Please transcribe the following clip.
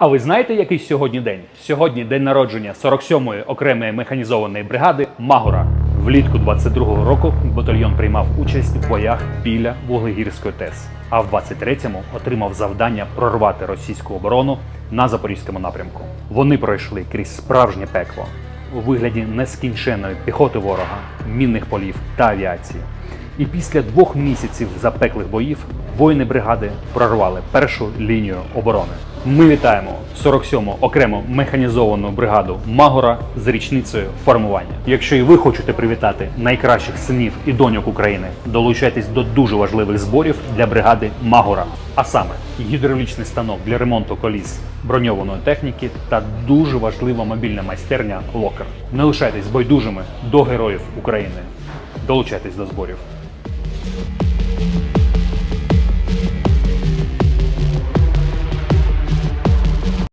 А ви знаєте, який сьогодні день? Сьогодні день народження 47-ї окремої механізованої бригади Магора. Влітку 22-го року батальйон приймав участь в боях біля Вуглегірської ТЕС, а в 23-му отримав завдання прорвати російську оборону на запорізькому напрямку. Вони пройшли крізь справжнє пекло у вигляді нескінченної піхоти ворога, мінних полів та авіації. І після двох місяців запеклих боїв воїни бригади прорвали першу лінію оборони. Ми вітаємо 47-му окрему механізовану бригаду Магора з річницею формування. Якщо і ви хочете привітати найкращих синів і доньок України, долучайтесь до дуже важливих зборів для бригади Магора. А саме гідравлічний станок для ремонту коліс броньованої техніки та дуже важлива мобільна майстерня Локер. Не лишайтесь байдужими до героїв України. Долучайтесь до зборів. Bye.